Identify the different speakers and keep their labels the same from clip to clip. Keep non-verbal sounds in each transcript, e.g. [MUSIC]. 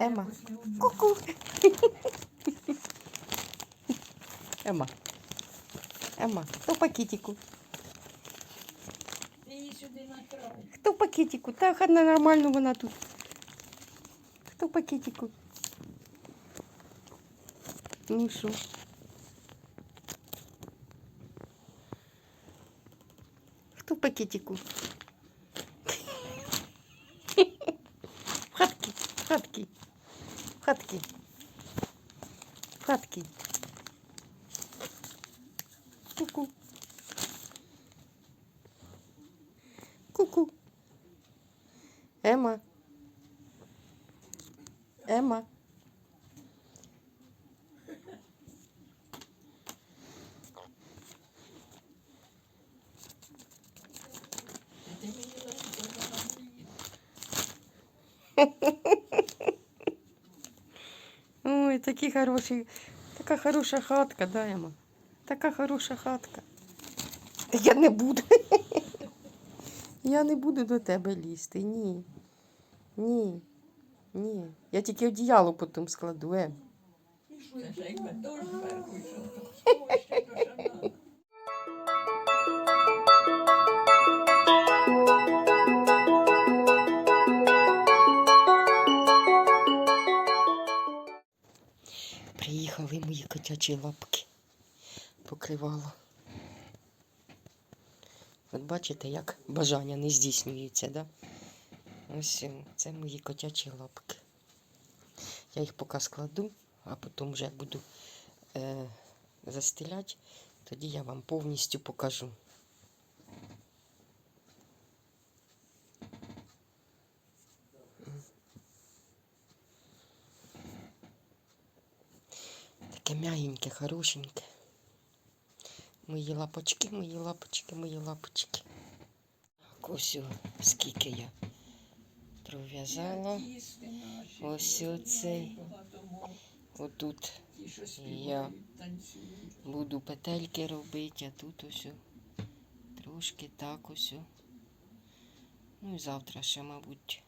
Speaker 1: Ема.
Speaker 2: уміє.
Speaker 1: Ку-ку. Ема. Ема, хто пакетику? Хто пакетику? Та хай нормально вона тут. Хто пакетику? Ну що? Хто пакетику? В хатки, хатки, хатки, в хатки. Ку-ку. Ку-ку. Ема. Ема.
Speaker 2: Ти мені розповідала, мені.
Speaker 1: Ой, хороші, така хороша хатка, да, Ема? Така хороша хатка. Та я не буду. [LAUGHS] Я не буду до тебе лізти. Ні. Ні. Ні. Я тільки одіяло потім складу, Ем. [LAUGHS] Мої котячі лапки. Покривало. От бачите, як бажання не здійснюється, да? Ось е, це мої котячі лапки. Я їх поки складу, а потім вже буду е, застеляти, тоді я вам повністю покажу. Таке м'ягеньке, хорошеньке. Мої лапочки, мої лапочки, мої лапочки. Так, ось скільки я пров'язала. Ось оцей. Отут Я. буду петельки робити, а тут ось трошки так ось. Ну і завтра ще, мабуть,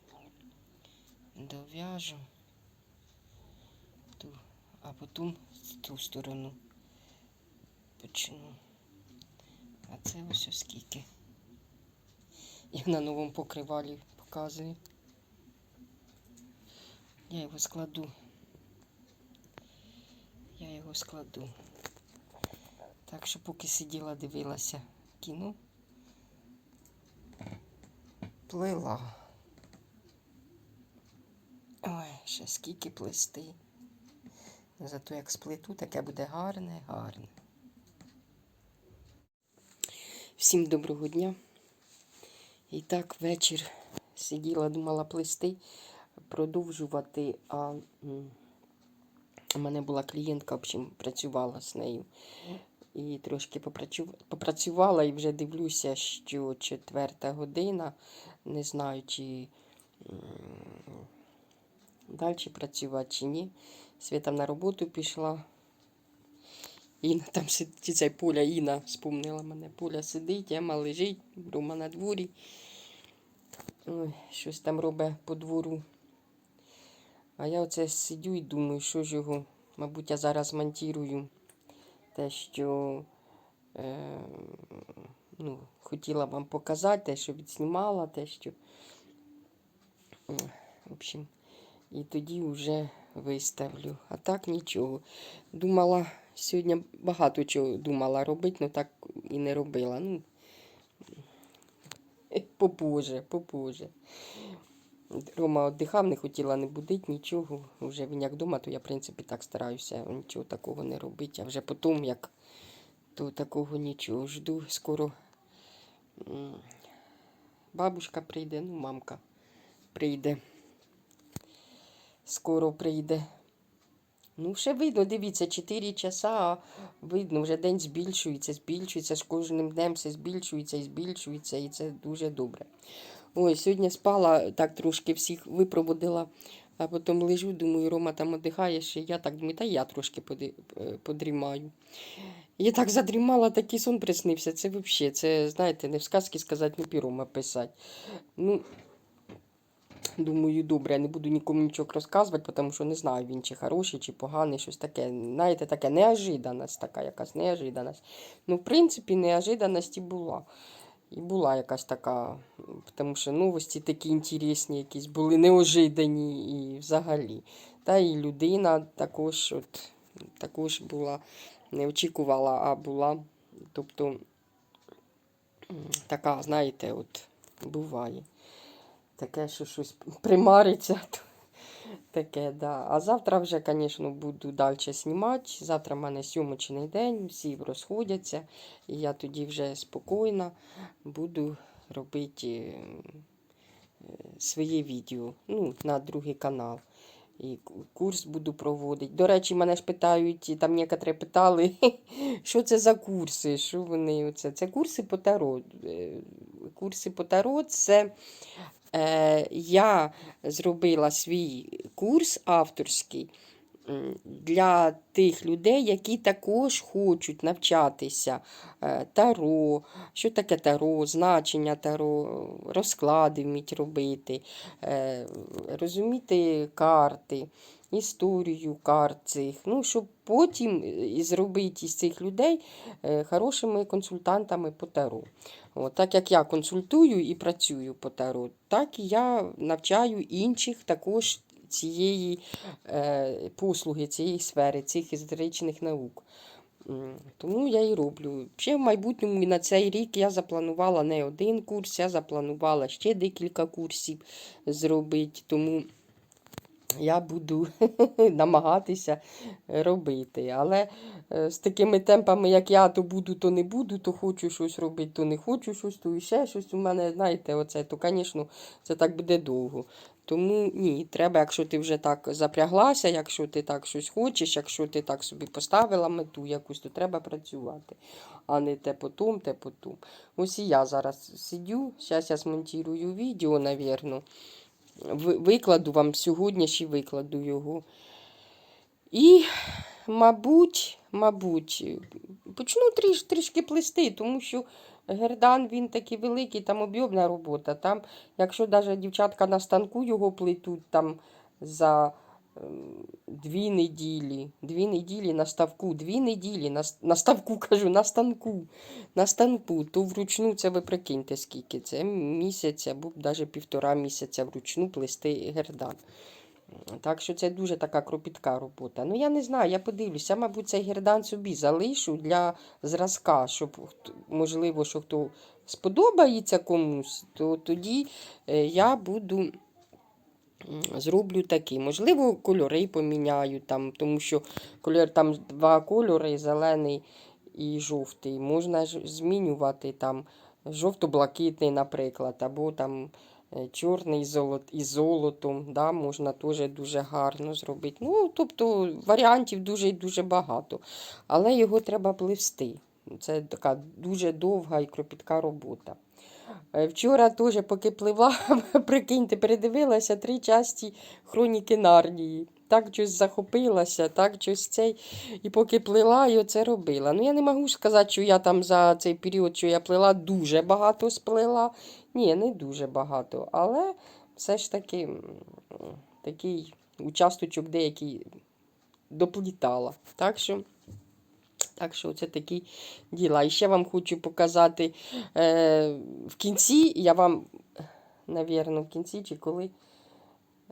Speaker 1: дов'яжу. А потім з ту сторону почну. А це ось о скільки. Я на новому покривалі показую. Я його складу. Я його складу. Так що поки сиділа, дивилася кіно, плела. Ой, ще скільки плести. Зато як сплету, таке буде гарне, гарне. Всім доброго дня. І так вечір сиділа, думала плести, продовжувати, а у мене була клієнтка, в общем, працювала з нею. І трошки попрацювала і вже дивлюся, що четверта година. Не знаю, чи далі працювати чи ні. Свята на роботу пішла. Інна там сидить, ця Поля, Інна спомнила мене. Поля сидить, Ема лежить, Рома на дворі. Ой, щось там робить по двору. А я оце сидю і думаю, що ж його, мабуть, я зараз монтірую те, що е, ну, хотіла вам показати, те, що відснімала, те, що. В общем, і тоді вже виставлю. А так нічого. Думала, сьогодні багато чого думала робити, але так і не робила. Ну, попозже, попозже. Рома віддихав, не хотіла не будити нічого. Вже він як вдома, то я, в принципі, так стараюся нічого такого не робити. А вже потім, як то такого нічого. Жду скоро бабушка прийде, ну, мамка прийде. Скоро прийде. Ну, ще видно, дивіться, 4 часа, а видно, вже день збільшується, збільшується, з кожним днем все збільшується і збільшується, і це дуже добре. Ой, сьогодні спала, так трошки всіх випроводила, а потім лежу, думаю, Рома там віддихає ще. Я так думаю, та я трошки е, подрімаю. Я так задрімала, такий сон приснився. Це взагалі, це, знаєте, не в сказки сказати, не піром описати. Ну, Думаю, добре, я не буду нікому нічого розказувати, тому що не знаю, він чи хороший, чи поганий, щось таке. Знаєте, таке неожиданість, така якась неожиданість. Ну, в принципі, неожиданість і була. І була якась така, тому що новості такі інтересні, якісь були неожидані і взагалі. Та і людина також, от, також була, не очікувала, а була. Тобто така, знаєте, от буває. Таке, що щось примариться. Таке, да. А завтра вже, звісно, буду далі знімати. Завтра в мене сьомочний день, всі розходяться. І я тоді вже спокійно буду робити е, своє відео ну, на другий канал. І курс буду проводити. До речі, мене ж питають, там некоторі питали, [LAUGHS] що це за курси, що вони оце. Це курси по таро. Е, Курси по таро це я зробила свій курс авторський для тих людей, які також хочуть навчатися е, таро, що таке таро, значення таро, розклади вміть робити, е, розуміти карти, історію карт цих. Ну, щоб потім зробити із цих людей е, хорошими консультантами по таро. От, так як я консультую і працюю по таро, так і я навчаю інших також цієї е, послуги, цієї сфери, цих езотеричних наук. Тому я і роблю. Ще в майбутньому на цей рік я запланувала не один курс, я запланувала ще декілька курсів зробити. Тому я буду [LAUGHS] намагатися робити. Але е, з такими темпами, як я, то буду, то не буду, то хочу щось робити, то не хочу щось, то і ще щось у мене, знаєте, оце, то, звісно, це так буде довго. Тому ні, треба, якщо ти вже так запряглася, якщо ти так щось хочеш, якщо ти так собі поставила мету якусь, то треба працювати. А не те потом, те потом. Ось і я зараз сидю, зараз я змонтую відео, навірно. Ви- Викладу вам сьогодні ще викладу його. І, мабуть, мабуть, почну тріш, трішки плести, тому що гердан він такий великий, там об'ємна робота. Там, якщо навіть дівчатка на станку його плетуть там за дві неділі, дві неділі на ставку, дві неділі на, на ставку, [LAUGHS] кажу, на станку, на станку, то вручну це ви прикиньте, скільки це місяць або навіть півтора місяця вручну плести гердан. Так що це дуже така кропітка робота. Ну я не знаю, я подивлюся, мабуть, цей гердан собі залишу для зразка, щоб можливо, що хто сподобається комусь, то тоді е, я буду зроблю такий. Можливо, кольори поміняю, там, тому що кольор, там два кольори, зелений і жовтий. Можна ж змінювати там жовто-блакитний, наприклад, або там е, чорний золот, із золотом. Да, можна теж дуже гарно зробити. Ну, тобто варіантів дуже дуже багато. Але його треба пливсти. Це така дуже довга і кропітка робота. Е, Вчора теж, поки пливла, [LAUGHS] прикиньте, передивилася три часті хроніки Нарнії. Так щось захопилася, так щось цей. І поки плила, і оце робила. Ну, я не можу сказати, що я там за цей період, що я плила, дуже багато сплила. Ні, не дуже багато. Але все ж таки такий участочок деякий доплітала. Так що. Так що це такі діла. І ще вам хочу показати е, в кінці, я вам, навірно, в кінці чи коли,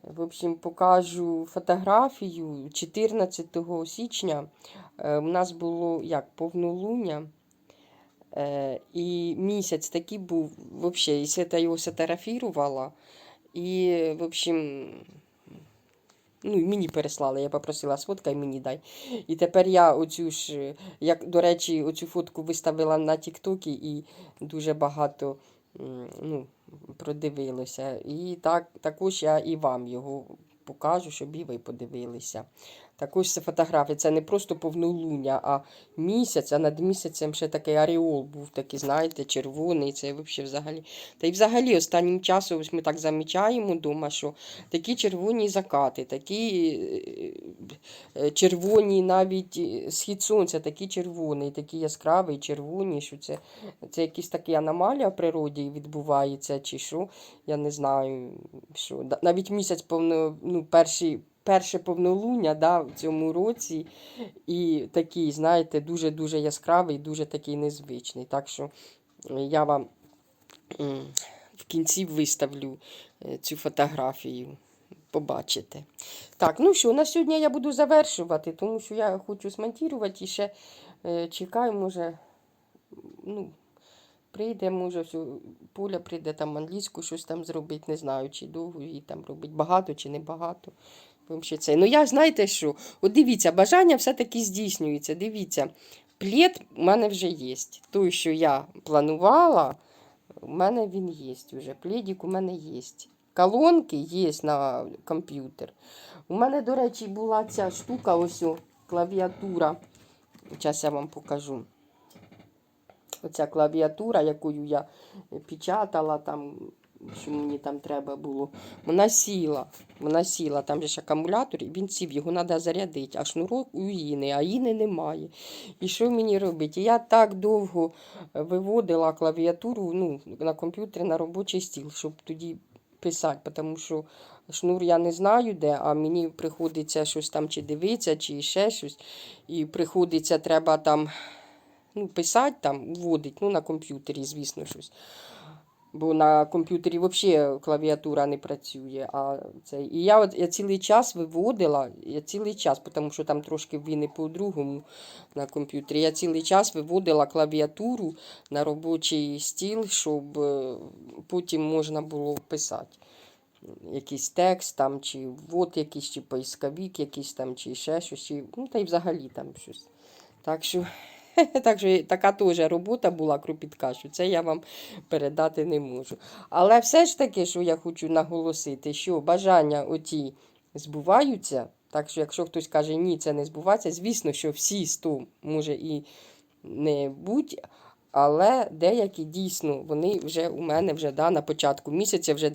Speaker 1: в общем, покажу фотографію 14 січня. Е, у нас було як повнолуння. Е, і місяць такий був, взагалі, і Свята його сфотографувала. І, в общем, ну, і мені переслали, я попросила сфоткай мені дай. І тепер я оцю ж, як, до речі, оцю фотку виставила на Тіктокі і дуже багато ну, продивилося. І так, також я і вам його покажу, щоб і ви подивилися. Також це фотографія. Це не просто повнолуння, а місяць, а над місяцем ще такий аріол був, такий, знаєте, червоний. Це взагалі. Та й взагалі останнім часом ось ми так замічаємо вдома, що такі червоні закати, такі е, е, червоні навіть е, схід сонця, такі червоні, такі яскраві, червоні, що це, це якась така аномалія в природі відбувається, чи що, я не знаю. що. Навіть місяць повно, ну, перший, перше повнолуння да, в цьому році, і такий, знаєте, дуже-дуже яскравий, дуже такий незвичний. Так що я вам в кінці виставлю е, цю фотографію. Побачите. Так, ну що, на сьогодні я буду завершувати, тому що я хочу смонтувати і ще е, чекаю, може, ну, прийде, може, все, Поля прийде там англійську щось там зробить, не знаю, чи довго її там робить, багато чи не багато. Вам ще це. Ну, я знаєте що? От дивіться, бажання все-таки здійснюється. Дивіться, плід у мене вже є. Той, що я планувала, у мене він є вже. Плідік у мене є. Колонки є на комп'ютер. У мене, до речі, була ця штука, ось клавіатура. Зараз я вам покажу. Оця клавіатура, якою я печатала, там, що мені там треба було. Вона сіла. Вона сіла, там же ж акумулятор, і він сів, його треба зарядити, а шнурок у Іни, а Іни немає. І що мені робити? І Я так довго виводила клавіатуру ну, на комп'ютері на робочий стіл, щоб тоді писати, тому що шнур я не знаю де, а мені приходиться щось там чи дивитися, чи ще щось. І приходиться, треба там ну, писати, там, вводити, ну, на комп'ютері, звісно, щось. Бо на комп'ютері взагалі клавіатура не працює. А це... І я, от, я цілий час виводила, я цілий час, тому що там трошки вини по-другому на комп'ютері. Я цілий час виводила клавіатуру на робочий стіл, щоб е, потім можна було писати. Якийсь текст там, чи ввод якийсь, чи поисковик якийсь там, чи ще щось, чи, ну та й взагалі там щось. Так що, [LAUGHS] так що така теж робота була кропітка, що це я вам передати не можу. Але все ж таки, що я хочу наголосити, що бажання оті збуваються. Так що, якщо хтось каже, ні, це не збувається, звісно, що всі 100 може і не бути. Але деякі дійсно вони вже у мене вже да, на початку місяця, вже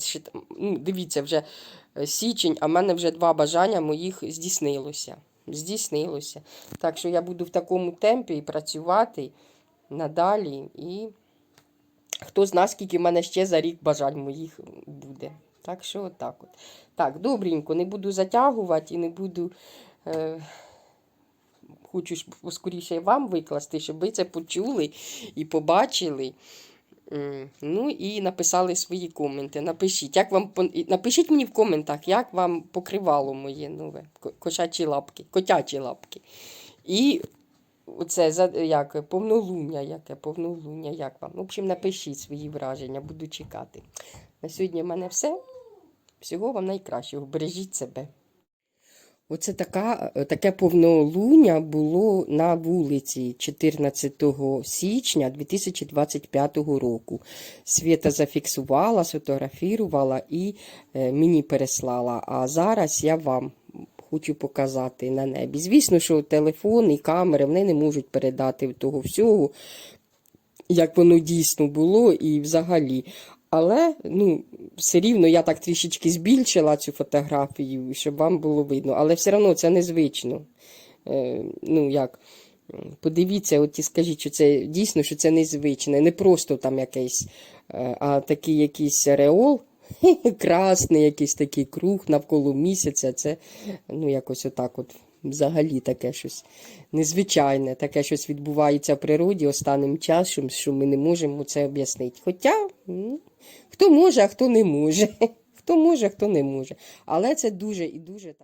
Speaker 1: ну, дивіться, вже е, січень, а в мене вже два бажання моїх здійснилося. Здійснилося. Так що я буду в такому темпі працювати надалі. І хто зна, скільки в мене ще за рік бажань моїх буде. Так що отак от. Так, добренько, не буду затягувати і не буду. Е... Хочу скоріше вам викласти, щоб ви це почули і побачили. Ну і написали свої коменти. Напишіть, як вам напишіть мені в коментах, як вам покривало моє нове кошачі лапки, котячі лапки. І оце як повнолуння, яке повнолуння, як вам. В общем, напишіть свої враження, буду чекати. На сьогодні в мене все. Всього вам найкращого. Бережіть себе. Оце така, е, таке повнолуння було на вулиці 14 січня 2025 року. Свята зафіксувала, сфотографувала і е, мені переслала. А зараз я вам хочу показати на небі. Звісно, що телефон і камери вони не можуть передати того всього, як воно дійсно було і взагалі. Але ну, все рівно я так трішечки збільшила цю фотографію, щоб вам було видно. Але все одно це незвично. Е, ну, як, Подивіться, от і скажіть, що це дійсно що це незвичне. Не просто там якийсь, е, а такий якийсь реол, [LAUGHS] красний, якийсь такий круг навколо місяця. Це ну, якось отак от. Взагалі таке щось незвичайне, таке щось відбувається в природі останнім часом, що ми не можемо це об'яснити. Хоча ну, хто може, а хто не може. [LAUGHS] Хто може, хто не може. Але це дуже і дуже так.